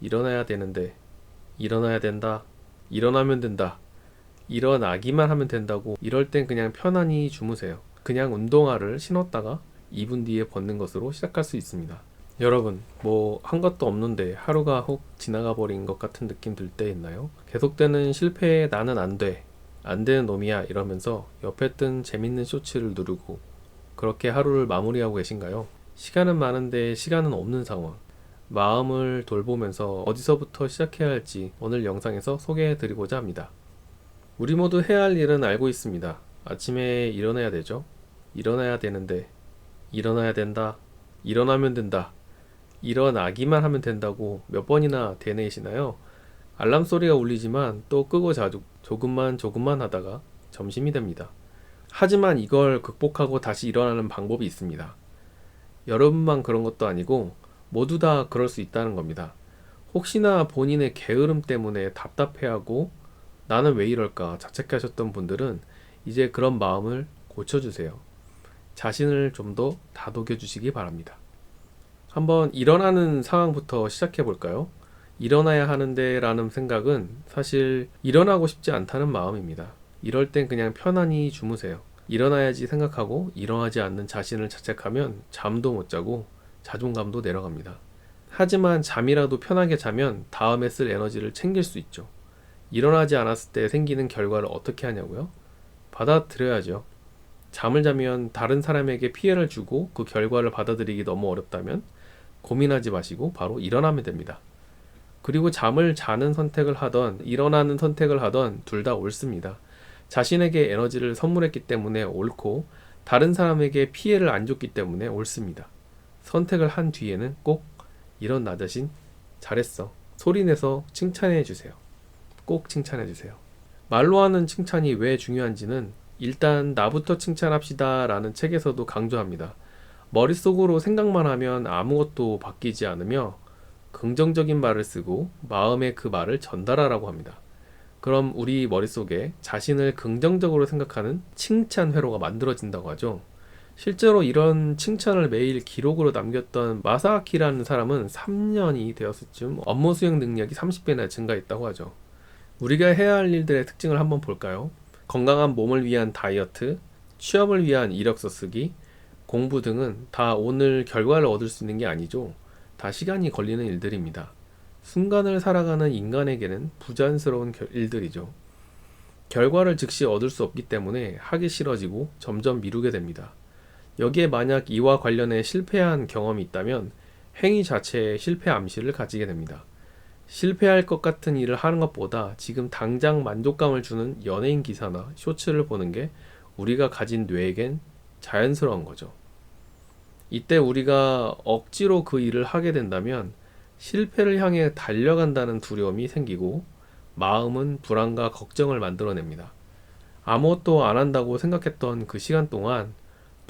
일어나야 되는데 일어나야 된다. 일어나면 된다. 일어나기만 하면 된다고 이럴 땐 그냥 편안히 주무세요. 그냥 운동화를 신었다가 2분 뒤에 벗는 것으로 시작할 수 있습니다. 여러분, 뭐 한 것도 없는데 하루가 훅 지나가 버린 것 같은 느낌 들 때 있나요? 계속되는 실패에 나는 안 돼. 안 되는 놈이야 이러면서 옆에 뜬 재밌는 쇼츠를 누르고 그렇게 하루를 마무리하고 계신가요? 시간은 많은데 시간은 없는 상황. 마음을 돌보면서 어디서부터 시작해야 할지 오늘 영상에서 소개해 드리고자 합니다. 우리 모두 해야 할 일은 알고 있습니다. 아침에 일어나야 되죠. 일어나야 되는데 일어나야 된다. 일어나면 된다. 일어나기만 하면 된다고 몇 번이나 되뇌시나요? 알람 소리가 울리지만 또 끄고 자주 조금만 조금만 하다가 점심이 됩니다. 하지만 이걸 극복하고 다시 일어나는 방법이 있습니다. 여러분만 그런 것도 아니고 모두 다 그럴 수 있다는 겁니다. 혹시나 본인의 게으름 때문에 답답해하고 나는 왜 이럴까 자책하셨던 분들은 이제 그런 마음을 고쳐주세요. 자신을 좀 더 다독여 주시기 바랍니다. 한번 일어나는 상황부터 시작해 볼까요? 일어나야 하는데 라는 생각은 사실 일어나고 싶지 않다는 마음입니다. 이럴 땐 그냥 편안히 주무세요. 일어나야지 생각하고 일어나지 않는 자신을 자책하면 잠도 못 자고 자존감도 내려갑니다. 하지만 잠이라도 편하게 자면 다음에 쓸 에너지를 챙길 수 있죠. 일어나지 않았을 때 생기는 결과를 어떻게 하냐고요? 받아들여야죠. 잠을 자면 다른 사람에게 피해를 주고 그 결과를 받아들이기 너무 어렵다면 고민하지 마시고 바로 일어나면 됩니다. 그리고 잠을 자는 선택을 하던 일어나는 선택을 하던 둘 다 옳습니다. 자신에게 에너지를 선물했기 때문에 옳고 다른 사람에게 피해를 안 줬기 때문에 옳습니다. 선택을 한 뒤에는 꼭 이런 나 자신 잘했어. 소리내서 칭찬해 주세요. 꼭 칭찬해 주세요. 말로 하는 칭찬이 왜 중요한지는 일단 나부터 칭찬합시다 라는 책에서도 강조합니다. 머릿속으로 생각만 하면 아무것도 바뀌지 않으며 긍정적인 말을 쓰고 마음에 그 말을 전달하라고 합니다. 그럼 우리 머릿속에 자신을 긍정적으로 생각하는 칭찬 회로가 만들어진다고 하죠. 실제로 이런 칭찬을 매일 기록으로 남겼던 마사키라는 사람은 3년이 되었을 즈음 업무 수행 능력이 30배나 증가했다고 하죠. 우리가 해야 할 일들의 특징을 한번 볼까요? 건강한 몸을 위한 다이어트, 취업을 위한 이력서 쓰기, 공부 등은 다 오늘 결과를 얻을 수 있는 게 아니죠. 다 시간이 걸리는 일들입니다. 순간을 살아가는 인간에게는 부자연스러운 결- 일들이죠. 결과를 즉시 얻을 수 없기 때문에 하기 싫어지고 점점 미루게 됩니다. 여기에 만약 이와 관련해 실패한 경험이 있다면 행위 자체에 실패 암시를 가지게 됩니다. 실패할 것 같은 일을 하는 것보다 지금 당장 만족감을 주는 연예인 기사나 쇼츠를 보는 게 우리가 가진 뇌에겐 자연스러운 거죠. 이때 우리가 억지로 그 일을 하게 된다면 실패를 향해 달려간다는 두려움이 생기고 마음은 불안과 걱정을 만들어냅니다. 아무것도 안 한다고 생각했던 그 시간 동안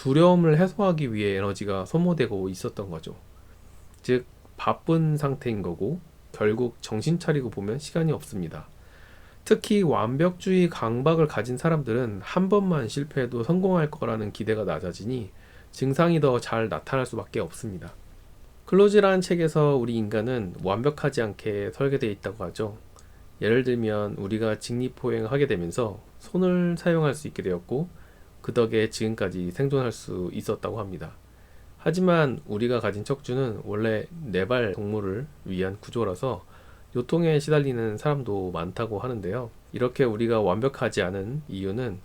두려움을 해소하기 위해 에너지가 소모되고 있었던 거죠. 즉, 바쁜 상태인 거고, 결국 정신 차리고 보면 시간이 없습니다. 특히 완벽주의 강박을 가진 사람들은 한 번만 실패해도 성공할 거라는 기대가 낮아지니 증상이 더 잘 나타날 수밖에 없습니다. 클로즈라는 책에서 우리 인간은 완벽하지 않게 설계되어 있다고 하죠. 예를 들면 우리가 직립보행을 하게 되면서 손을 사용할 수 있게 되었고 그 덕에 지금까지 생존할 수 있었다고 합니다. 하지만 우리가 가진 척추는 원래 네발 동물을 위한 구조라서 요통에 시달리는 사람도 많다고 하는데요. 이렇게 우리가 완벽하지 않은 이유는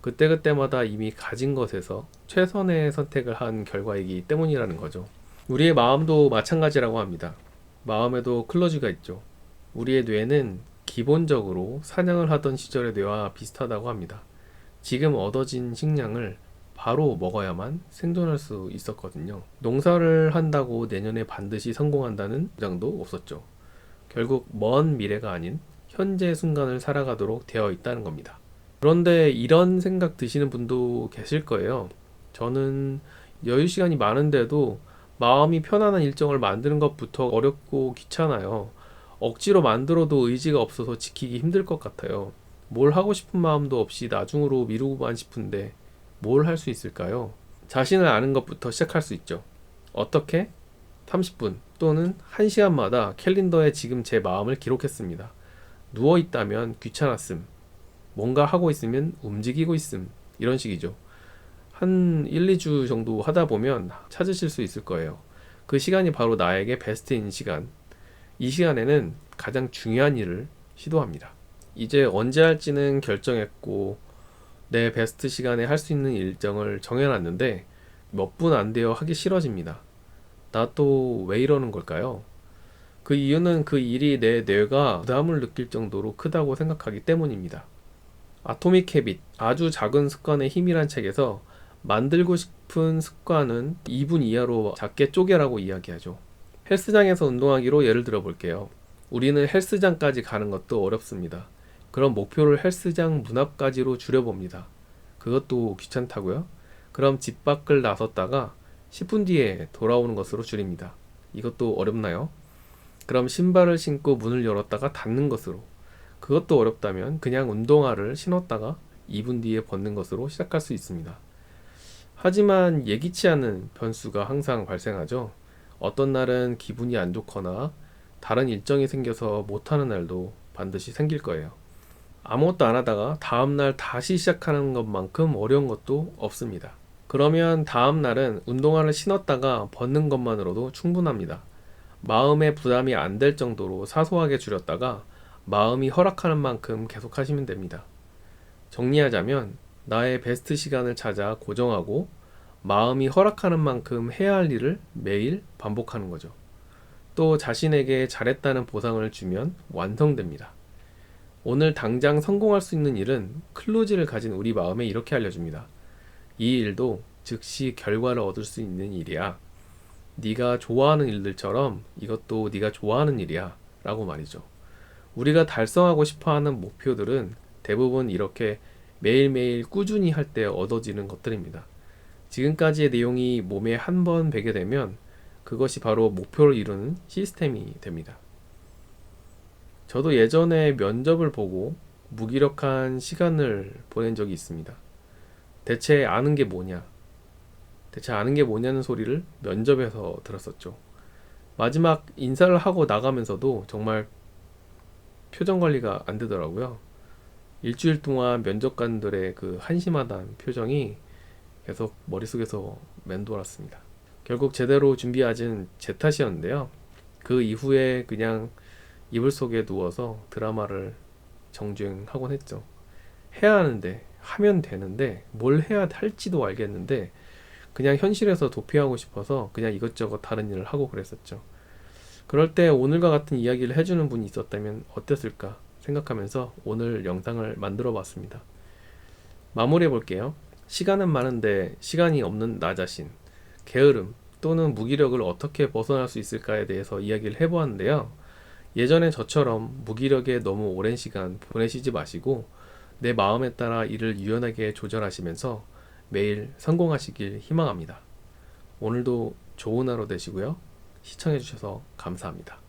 그때그때마다 이미 가진 것에서 최선의 선택을 한 결과이기 때문이라는 거죠. 우리의 마음도 마찬가지라고 합니다. 마음에도 클로즈가 있죠. 우리의 뇌는 기본적으로 사냥을 하던 시절의 뇌와 비슷하다고 합니다. 지금 얻어진 식량을 바로 먹어야만 생존할 수 있었거든요. 농사를 한다고 내년에 반드시 성공한다는 보장도 없었죠. 결국 먼 미래가 아닌 현재 순간을 살아가도록 되어 있다는 겁니다. 그런데 이런 생각 드시는 분도 계실 거예요. 저는 여유 시간이 많은데도 마음이 편안한 일정을 만드는 것부터 어렵고 귀찮아요. 억지로 만들어도 의지가 없어서 지키기 힘들 것 같아요. 뭘 하고 싶은 마음도 없이 나중으로 미루고만 싶은데 뭘 할 수 있을까요? 자신을 아는 것부터 시작할 수 있죠. 어떻게? 30분 또는 1시간마다 캘린더에 지금 제 마음을 기록했습니다. 누워 있다면 귀찮았음. 뭔가 하고 있으면 움직이고 있음. 이런 식이죠. 한 1, 2주 정도 하다 보면 찾으실 수 있을 거예요. 그 시간이 바로 나에게 베스트인 시간. 이 시간에는 가장 중요한 일을 시도합니다. 이제 언제 할지는 결정했고 내 베스트 시간에 할 수 있는 일정을 정해놨는데 몇 분 안 되어 하기 싫어집니다. 나 또 왜 이러는 걸까요? 그 이유는 그 일이 내 뇌가 부담을 느낄 정도로 크다고 생각하기 때문입니다. 아토믹 헤빗, 아주 작은 습관의 힘이란 책에서 만들고 싶은 습관은 2분 이하로 작게 쪼개라고 이야기하죠. 헬스장에서 운동하기로 예를 들어 볼게요. 우리는 헬스장까지 가는 것도 어렵습니다. 그럼 목표를 헬스장 문 앞까지로 줄여봅니다. 그것도 귀찮다고요? 그럼 집 밖을 나섰다가 10분 뒤에 돌아오는 것으로 줄입니다. 이것도 어렵나요? 그럼 신발을 신고 문을 열었다가 닫는 것으로. 그것도 어렵다면 그냥 운동화를 신었다가 2분 뒤에 벗는 것으로 시작할 수 있습니다. 하지만 예기치 않은 변수가 항상 발생하죠. 어떤 날은 기분이 안 좋거나 다른 일정이 생겨서 못하는 날도 반드시 생길 거예요. 아무것도 안 하다가 다음날 다시 시작하는 것만큼 어려운 것도 없습니다. 그러면 다음날은 운동화를 신었다가 벗는 것만으로도 충분합니다. 마음의 부담이 안 될 정도로 사소하게 줄였다가 마음이 허락하는 만큼 계속 하시면 됩니다. 정리하자면 나의 베스트 시간을 찾아 고정하고 마음이 허락하는 만큼 해야 할 일을 매일 반복하는 거죠. 또 자신에게 잘했다는 보상을 주면 완성됩니다. 오늘 당장 성공할 수 있는 일은 클로즈를 가진 우리 마음에 이렇게 알려줍니다. 이 일도 즉시 결과를 얻을 수 있는 일이야. 네가 좋아하는 일들처럼 이것도 네가 좋아하는 일이야. 라고 말이죠. 우리가 달성하고 싶어 하는 목표들은 대부분 이렇게 매일매일 꾸준히 할 때 얻어지는 것들입니다. 지금까지의 내용이 몸에 한 번 배게 되면 그것이 바로 목표를 이루는 시스템이 됩니다. 저도 예전에 면접을 보고 무기력한 시간을 보낸 적이 있습니다. 대체 아는 게 뭐냐? 대체 아는 게 뭐냐는 소리를 면접에서 들었었죠. 마지막 인사를 하고 나가면서도 정말 표정 관리가 안 되더라고요. 일주일 동안 면접관들의 그 한심하다는 표정이 계속 머릿속에서 맴돌았습니다. 결국 제대로 준비하진 제 탓이었는데요. 그 이후에 그냥 이불 속에 누워서 드라마를 정주행하곤 했죠. 해야 하는데, 하면 되는데, 뭘 해야 할지도 알겠는데, 그냥 현실에서 도피하고 싶어서 그냥 이것저것 다른 일을 하고 그랬었죠. 그럴 때 오늘과 같은 이야기를 해주는 분이 있었다면 어땠을까 생각하면서 오늘 영상을 만들어 봤습니다. 마무리해 볼게요. 시간은 많은데 시간이 없는 나 자신, 게으름 또는 무기력을 어떻게 벗어날 수 있을까에 대해서 이야기를 해보았는데요. 예전에 저처럼 무기력에 너무 오랜 시간 보내시지 마시고 내 마음에 따라 일을 유연하게 조절하시면서 매일 성공하시길 희망합니다. 오늘도 좋은 하루 되시고요. 시청해주셔서 감사합니다.